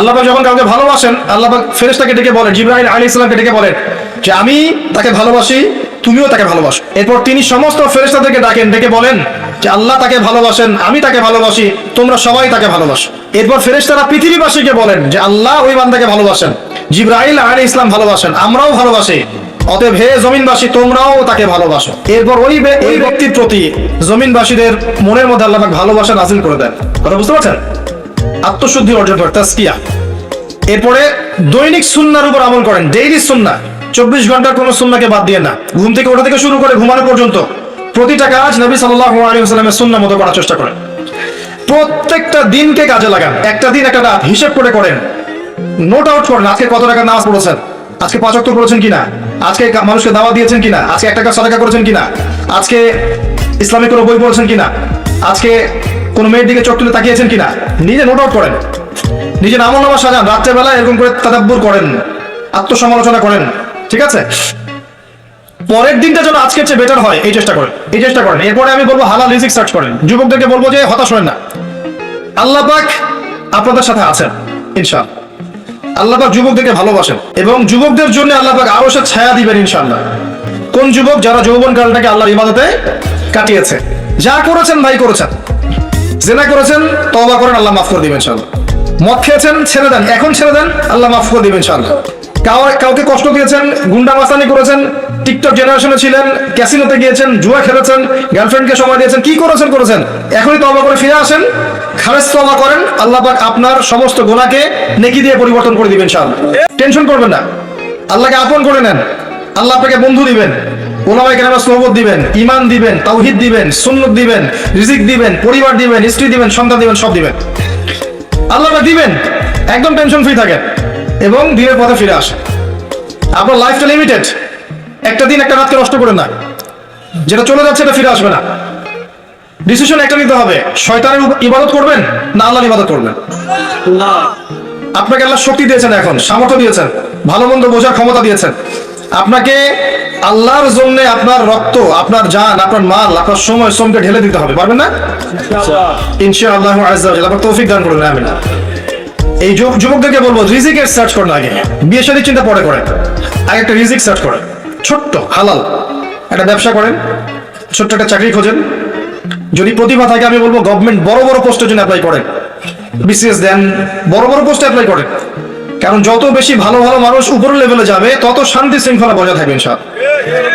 আল্লাহ যখন কাউকে ভালোবাসেন, আল্লাহ পাক ফেরেশতাকে ডেকে বলেন জিব্রাহিম আলী ইসলামকে ডেকে বলেন যে, আমি তাকে ভালোবাসি, তুমিও তাকে ভালোবাসো। এরপর তিনি সমস্ত ফেরেশতাদেরকে ডাকেন, ডেকে বলেন যে, আল্লাহ তাকে ভালোবাসেন, আমি তাকে ভালোবাসি, তোমরা সবাই তাকে ভালোবাসো। এরপর ফেরেশতারা পৃথিবীবাসীকে বলেন যে, আল্লাহ ওই বান্দাকে ভালোবাসেন জিব্রাহিল আলী ইসলাম ভালোবাসেন, আমরাও ভালোবাসি, অতএব হে জমিনবাসী, তোমরাও তাকে ভালোবাসো। এরপর ওই ওই ব্যক্তির প্রতি জমিনবাসীদের মনের মধ্যে আল্লাহ ভালোবাসা নাজিল করে দেন। কথা বুঝতে পারছেন? আত্মশুদ্ধি অর্জন করে তাস্কিয়া এরপরে দৈনিক সুন্নার উপর আমল করেন ডেইলি সুন্না। চব্বিশ ঘণ্টার কোনো সুন্নাকে বাদ দিয়ে না। ঘুম থেকে ওঠা থেকে শুরু করে ঘুমানো পর্যন্ত প্রতিটা কাজ নবী সাল্লাল্লাহু আলাইহি ওয়াসাল্লামের সুন্নাহ মতো করার চেষ্টা করেন। প্রত্যেকটা দিনকে কাজে লাগান। একটা দিন একটা রাত হিসেব করে করেন। নোট আউট করেন, আজকে কত টাকা নামাজ পড়েছেন? আজকে পাঁচ অক্ট করেছেন কিনা? আজকে মানুষকে দাওয়া দিয়েছেন কিনা? আজকে এক টাকা সদাকা করেছেন কিনা? আজকে ইসলামিক কোনো বই পড়েছেন কিনা? আজকে কোনো মেয়ের দিকে চোখ তুলে তাকিয়েছেন কিনা? নিজে নোট আউট করেন। নিজের আমল নামা সাজান রাত্রেবেলা এরকম করে তাদাব্বুর করেন, আত্মসমালোচনা করেন, ঠিক আছে? পরের দিনটা যেন আজকের চেয়ে বেটার হয়, এই চেষ্টা করেন, এই চেষ্টা করেন। এরপরে আমি বলব, হালাল রিজিক সার্চ করেন। যুবকদেরকে বলব যে, হতাশ হয় না। আল্লাহ পাক আপনাদের সাথে আছেন, ইনশাআল্লাহ। আল্লাহ পাক যুবকদেরকে ভালোবাসেন এবং যুবকদের জন্য আল্লাহ পাক আরও সে ছায়া দিবেন ইনশাল্লাহ কোন যুবক যারা যৌবন কালটাকে আল্লাহর ইবাদতে কাটিয়েছে? যা করেছেন ভাই করেছেন। জেনা করেছেন, তওবা করেন, আল্লাহ মাফ করে দিবেন, ইনশাআল্লাহ। মদ খেয়েছেন, ছেড়ে দেন, এখন ছেড়ে দেন, আল্লাহ মাফ করে দিবেন, ইনশাআল্লাহ। কাউকে কষ্ট দিয়েছেন গুন্ডা মাস্তানি করেছেন, টিকটক জেনারেশনে ছিলেন, ক্যাসিনোতে গিয়েছেন, জুয়া খেলেছেন, গার্লফ্রেন্ডকে সময় দিয়েছেন, কি করেছেন করেছেন? এখনই তওবা করে ফিরে আসেন খালেজ তওবা করেন, আল্লাহ পাক আপনার সমস্ত গুনাহকে নেকি দিয়ে পরিবর্তন করে দিবেন, ইনশাআল্লাহ। টেনশন করবেন না। আল্লাহকে আপন করে নেন, আল্লাহ আপনাকে বন্ধু দিবেন। ওলামাই কেন সোহবত দিবেন ইমান দিবেন তাওহিদ দিবেন সুন্নত দিবেন রিজিক দিবেন পরিবার দিবেন স্ত্রী দিবেন সন্তান দিবেন সব দিবেন। আল্লাহ দিবেন একদম টেনশন ফ্রি থাকেন এবং দিনের পথে ফিরে আসেন। আপনার লাইফটা লিমিটেড একটা দিন একটা রাতকে নষ্ট করে না। যেটা চলে যাচ্ছে এটা ফিরে আসবে না। ডিসিশন একটা নিতে হবে শয়তানের ইবাদত করবেন না আল্লাহর ইবাদত করবেন? আপনাকে আল্লাহ শক্তি দিয়েছেন এখন সামর্থ্য দিয়েছেন ভালো মন্দ বোঝার ক্ষমতা দিয়েছেন। আপনাকে আল্লাহর জন্য আপনার রক্ত আপনার জান আপনার মাল আপনার সময় শ্রমকে ঢেলে দিতে হবে পারবেন না? ইনশাআল্লাহ। আপনার তৌফিক দান করুন আমিন। এই যুবকদেরকে বলব রিজিকের সার্চ করেন আগে। বিয়ে শাদীর চিন্তা পরে করেন। আগে একটা রিজিক সার্চ করেন। ছোট্ট হালাল। একটা ব্যবসা করেন ছোট্ট একটা চাকরি খোঁজেন। যদি প্রতিভা থাকে আমি বলব গভর্নমেন্ট বড় বড় পোস্টের জন্য অ্যাপ্লাই করেন। বিসিএস দেন বড় বড় পোস্টে অ্যাপ্লাই করেন। কারণ যত বেশি ভালো ভালো মানুষ উপর লেভেলে যাবে, তত শান্তি শৃঙ্খলা বজায় থাকবে ইনশাআল্লাহ।